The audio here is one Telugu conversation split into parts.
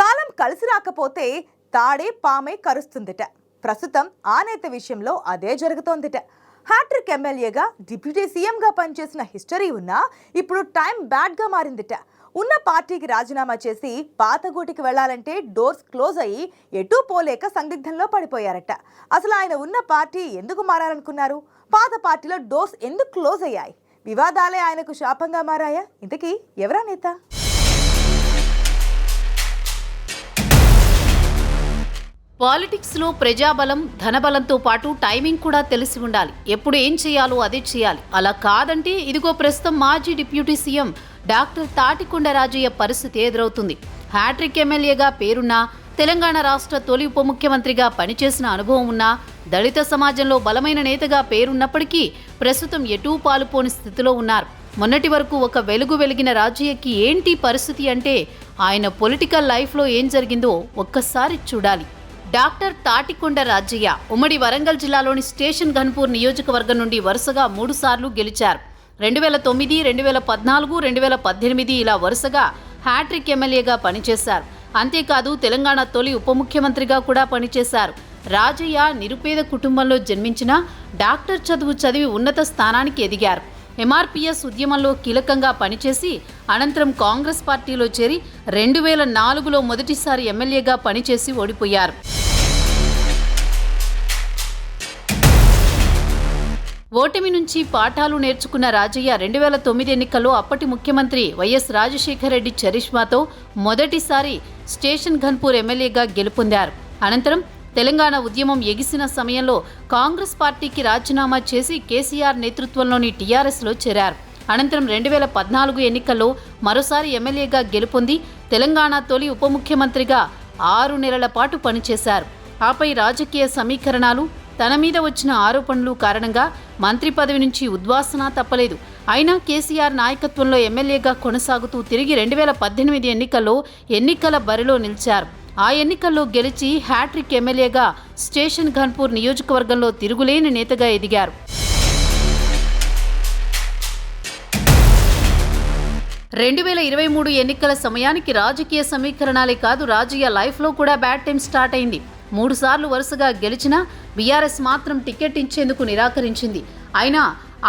కాలం కలిసి రాకపోతే తాడే పామే కరుస్తుందిట. ప్రస్తుతం ఆ నేత విషయంలో అదే జరుగుతోందిట. హ్యాట్రిక్ ఎమ్మెల్యేగా డిప్యూటీ సీఎంగా పనిచేసిన హిస్టరీ ఉన్నా ఇప్పుడు టైం బ్యాడ్గా మారిందిట. ఉన్న పార్టీకి రాజీనామా చేసి పాతగూటికి వెళ్ళాలంటే డోర్స్ క్లోజ్ అయ్యి ఎటూ పోలేక సందిగ్ధంలో పడిపోయారట. అసలు ఆయన ఉన్న పార్టీ ఎందుకు మారాలనుకున్నారు? పాత పార్టీలో డోర్స్ ఎందుకు క్లోజ్ అయ్యాయి? వివాదాలే ఆయనకు శాపంగా మారాయా? ఇంతకీ ఎవరా నేత? పాలిటిక్స్లో ప్రజాబలం ధనబలంతో పాటు టైమింగ్ కూడా తెలిసి ఉండాలి. ఎప్పుడు ఏం చేయాలో అదే చేయాలి. అలా కాదంటే ఇదిగో ప్రస్తుతం మాజీ deputy CM doctor Thatikonda Rajaiah పరిస్థితి ఎదురవుతుంది. హ్యాట్రిక్ ఎమ్మెల్యేగా పేరున్న తెలంగాణ రాష్ట్ర తొలి ఉప ముఖ్యమంత్రిగా పనిచేసిన అనుభవం ఉన్న దళిత సమాజంలో బలమైన నేతగా పేరున్నప్పటికీ ప్రస్తుతం ఎటూ పాలుపోని స్థితిలో ఉన్నారు. మొన్నటి వరకు ఒక వెలుగు వెలిగిన రాజయ్యకి ఏంటి పరిస్థితి అంటే ఆయన పొలిటికల్ లైఫ్లో ఏం జరిగిందో ఒక్కసారి చూడాలి. డాక్టర్ తాటికొండ రాజయ్య ఉమ్మడి వరంగల్ జిల్లాలోని స్టేషన్ ఘన్పూర్ నియోజకవర్గం నుండి వరుసగా మూడుసార్లు గెలిచారు. రెండు వేల తొమ్మిది రెండు వేల పద్నాలుగు రెండు వేల పద్దెనిమిది ఇలా వరుసగా హ్యాట్రిక్ ఎమ్మెల్యేగా పనిచేశారు. అంతేకాదు తెలంగాణ తొలి ఉప ముఖ్యమంత్రిగా కూడా పనిచేశారు. రాజయ్య నిరుపేద కుటుంబంలో జన్మించిన డాక్టర్ చదువు చదివి ఉన్నత స్థానానికి ఎదిగారు. ఎంఆర్పీఎస్ ఉద్యమంలో కీలకంగా పనిచేసి అనంతరం కాంగ్రెస్ పార్టీలో చేరి రెండు వేల నాలుగులో మొదటిసారి ఎమ్మెల్యేగా పనిచేసి ఓడిపోయారు. ఓటమి నుంచి పాఠాలు నేర్చుకున్న రాజయ్య రెండు వేల తొమ్మిది ఎన్నికల్లో అప్పటి ముఖ్యమంత్రి వైఎస్ రాజశేఖర రెడ్డి చరిష్మాతో మొదటిసారి స్టేషన్ ఘన్పూర్ ఎమ్మెల్యేగా గెలుపొందారు. అనంతరం తెలంగాణ ఉద్యమం ఎగిసిన సమయంలో కాంగ్రెస్ పార్టీకి రాజీనామా చేసి కేసీఆర్ నేతృత్వంలోని టీఆర్ఎస్లో చేరారు. అనంతరం రెండు వేల పద్నాలుగు ఎన్నికల్లో మరోసారి ఎమ్మెల్యేగా గెలుపొంది తెలంగాణ తొలి ఉప ముఖ్యమంత్రిగా ఆరు నెలల పాటు పనిచేశారు. ఆపై రాజకీయ సమీకరణాలు తన మీద వచ్చిన ఆరోపణలు కారణంగా మంత్రి పదవి నుంచి ఉద్వాసన తప్పలేదు. అయినా కేసీఆర్ నాయకత్వంలో ఎమ్మెల్యేగా కొనసాగుతూ తిరిగి రెండు వేల పద్దెనిమిది ఎన్నికల్లో ఎన్నికల బరిలో నిలిచారు. ఆ ఎన్నికల్లో గెలిచి హ్యాట్రిక్ ఎమ్మెల్యేగా స్టేషన్ ఘన్పూర్ నియోజకవర్గంలో తిరుగులేని నేతగా ఎదిగారు. రెండు వేల ఇరవై మూడు ఎన్నికల సమయానికి రాజకీయ సమీకరణాలే కాదు రాజయ్య లైఫ్లో కూడా బ్యాడ్ టైం స్టార్ట్ అయింది. మూడు సార్లు వరుసగా గెలిచినా బీఆర్ఎస్ మాత్రం టికెట్ ఇచ్చేందుకు నిరాకరించింది. అయినా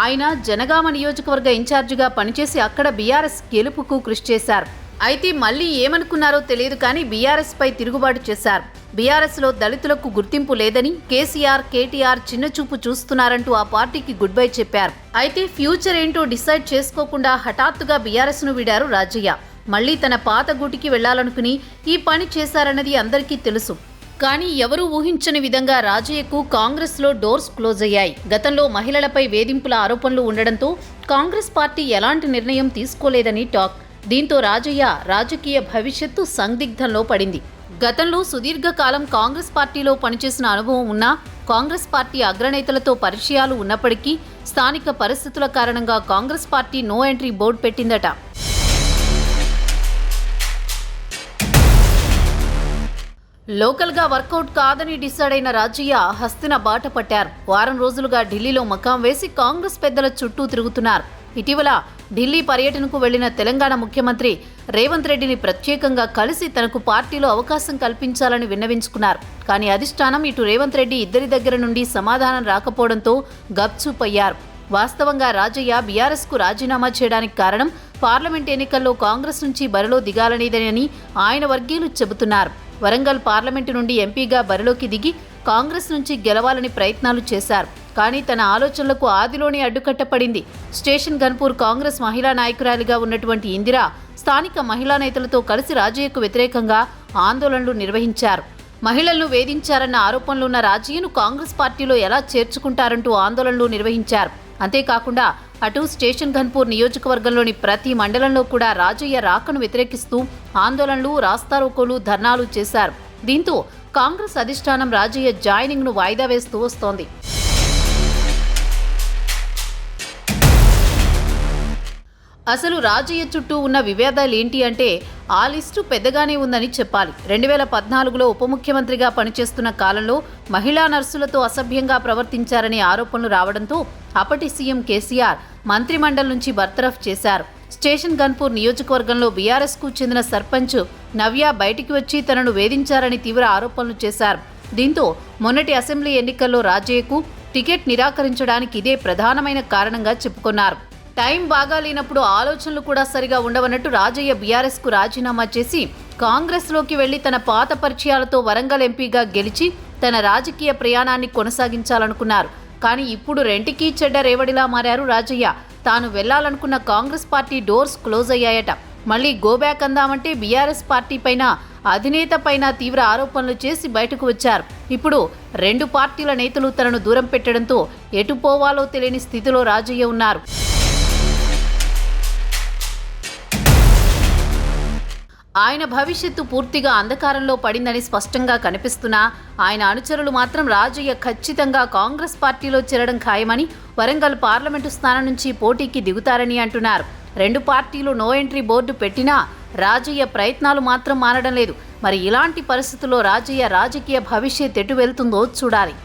ఆయన జనగామ నియోజకవర్గ ఇన్ఛార్జిగా పనిచేసి అక్కడ బీఆర్ఎస్ గెలుపుకు కృషి చేశారు. అయితే మళ్ళీ ఏమనుకున్నారో తెలియదు కానీ బీఆర్ఎస్ పై తిరుగుబాటు చేశారు. బీఆర్ఎస్లో దళితులకు గుర్తింపు లేదని కేసీఆర్ కేటీఆర్ చిన్నచూపు చూస్తున్నారంటూ ఆ పార్టీకి గుడ్ బై చెప్పారు. అయితే ఫ్యూచర్ ఏంటో డిసైడ్ చేసుకోకుండా హఠాత్తుగా బీఆర్ఎస్ను విడారు వీడారు రాజయ్య. మళ్ళీ తన పాత గూటికి వెళ్ళాలనుకుని ఈ పని చేశారన్నది అందరికీ తెలుసు. కానీ ఎవరూ ఊహించని విధంగా రాజయ్యకు కాంగ్రెస్లో డోర్స్ క్లోజ్ అయ్యాయి. గతంలో మహిళలపై వేధింపుల ఆరోపణలు ఉండడంతో కాంగ్రెస్ పార్టీ ఎలాంటి నిర్ణయం తీసుకోలేదని టాక్. దీంతో రాజయ్య రాజకీయ భవిష్యత్తు సందిగ్ధంలో పడింది. గతంలో సుదీర్ఘకాలం కాంగ్రెస్ పార్టీలో పనిచేసిన అనుభవం ఉన్నా కాంగ్రెస్ పార్టీ అగ్రనేతలతో పరిచయాలు ఉన్నప్పటికీ స్థానిక పరిస్థితుల కారణంగా Congress party no entry board పెట్టిందట. లోకల్గా వర్కౌట్ కాదని డిసైడ్ అయిన రాజయ్య హస్తిన బాట పట్టారు. వారం రోజులుగా ఢిల్లీలో మకాం వేసి కాంగ్రెస్ పెద్దల చుట్టూ తిరుగుతున్నారు. ఇటీవల ఢిల్లీ పర్యటనకు వెళ్ళిన తెలంగాణ ముఖ్యమంత్రి రేవంత్ రెడ్డిని ప్రత్యేకంగా కలిసి తనకు పార్టీలో అవకాశం కల్పించాలని విన్నవించుకున్నారు. కానీ అధిష్టానం ఇటు రేవంత్ రెడ్డి ఇద్దరి దగ్గర నుండి సమాధానం రాకపోవడంతో గప్చూప్ వాస్తవంగా రాజయ్య బీఆర్ఎస్కు రాజీనామా చేయడానికి కారణం పార్లమెంట్ ఎన్నికల్లో కాంగ్రెస్ నుంచి బరిలో దిగాలనేదని ఆయన వర్గీయులు చెబుతున్నారు. వరంగల్ పార్లమెంటు నుండి ఎంపీగా బరిలోకి దిగి కాంగ్రెస్ నుంచి గెలవాలని ప్రయత్నాలు చేశారు. కానీ తన ఆలోచనలకు ఆదిలోనే అడ్డుకట్టపడింది స్టేషన్ ఘన్పూర్ కాంగ్రెస్ మహిళా నాయకురాలిగా ఉన్నటువంటి ఇందిరా స్థానిక మహిళా నేతలతో కలిసి రాజయ్యకు వ్యతిరేకంగా ఆందోళనలు నిర్వహించారు. మహిళలను వేధించారన్న ఆరోపణలున్న రాజయ్యను కాంగ్రెస్ పార్టీలో ఎలా చేర్చుకుంటారంటూ ఆందోళనలు నిర్వహించారు. అంతేకాకుండా అటు స్టేషన్ ఘన్పూర్ నియోజకవర్గంలోని ప్రతి మండలంలో కూడా రాజయ్య రాకను వ్యతిరేకిస్తూ ఆందోళనలు రాస్తారోకోలు ధర్నాలు చేశారు. దీంతో కాంగ్రెస్ అధిష్టానం రాజయ్య జాయినింగ్ను వాయిదా వేస్తూ వస్తోంది. అసలు రాజయ్య చుట్టూ ఉన్న వివాదాలు ఏంటి అంటే ఆ లిస్టు పెద్దగానే ఉందని చెప్పాలి. రెండు వేల పద్నాలుగులో ఉప ముఖ్యమంత్రిగా పనిచేస్తున్న కాలంలో మహిళా నర్సులతో అసభ్యంగా ప్రవర్తించారనే ఆరోపణలు రావడంతో అప్పటి సీఎం కేసీఆర్ మంత్రిమండలి నుంచి బర్తరఫ్ చేశారు. స్టేషన్ గన్పూర్ నియోజకవర్గంలో బీఆర్ఎస్కు చెందిన సర్పంచ్ నవ్య బయటికి వచ్చి తనను వేధించారని తీవ్ర ఆరోపణలు చేశారు. దీంతో మొన్నటి అసెంబ్లీ ఎన్నికల్లో రాజయ్యకు టికెట్ నిరాకరించడానికి ఇదే ప్రధానమైన కారణంగా చెప్పుకున్నారు. టైం బాగా లేనప్పుడు ఆలోచనలు కూడా సరిగా ఉండవన్నట్టు రాజయ్య బీఆర్ఎస్కు రాజీనామా చేసి కాంగ్రెస్లోకి వెళ్ళి తన పాత పరిచయాలతో వరంగల్ ఎంపీగా గెలిచి తన రాజకీయ ప్రయాణాన్ని కొనసాగించాలనుకున్నారు. కానీ ఇప్పుడు రెంటికి చెడ్డ రేవడిలా మారారు రాజయ్య. తాను వెళ్ళాలనుకున్న కాంగ్రెస్ పార్టీ డోర్స్ క్లోజ్ అయ్యాయట. మళ్ళీ గోబ్యాక్ అందామంటే బీఆర్ఎస్ పార్టీ పైన అధినేత పైన తీవ్ర ఆరోపణలు చేసి బయటకు వచ్చారు. ఇప్పుడు రెండు పార్టీల నేతలు తనను దూరం పెట్టడంతో ఎటు పోవాలో తెలియని స్థితిలో రాజయ్య ఉన్నారు. ఆయన భవిష్యత్తు పూర్తిగా అంధకారంలో పడిందని స్పష్టంగా కనిపిస్తున్నా. ఆయన అనుచరులు మాత్రం రాజయ్య ఖచ్చితంగా కాంగ్రెస్ పార్టీలో చేరడం ఖాయమని వరంగల్ పార్లమెంటు స్థానం నుంచి పోటీకి దిగుతారని అంటున్నారు. రెండు పార్టీలు నో ఎంట్రీ బోర్డు పెట్టినా రాజయ్య ప్రయత్నాలు మాత్రం మారడం లేదు. మరి ఇలాంటి పరిస్థితుల్లో రాజయ్య రాజకీయ భవిష్యత్ ఎటు వెళ్తుందో చూడాలి.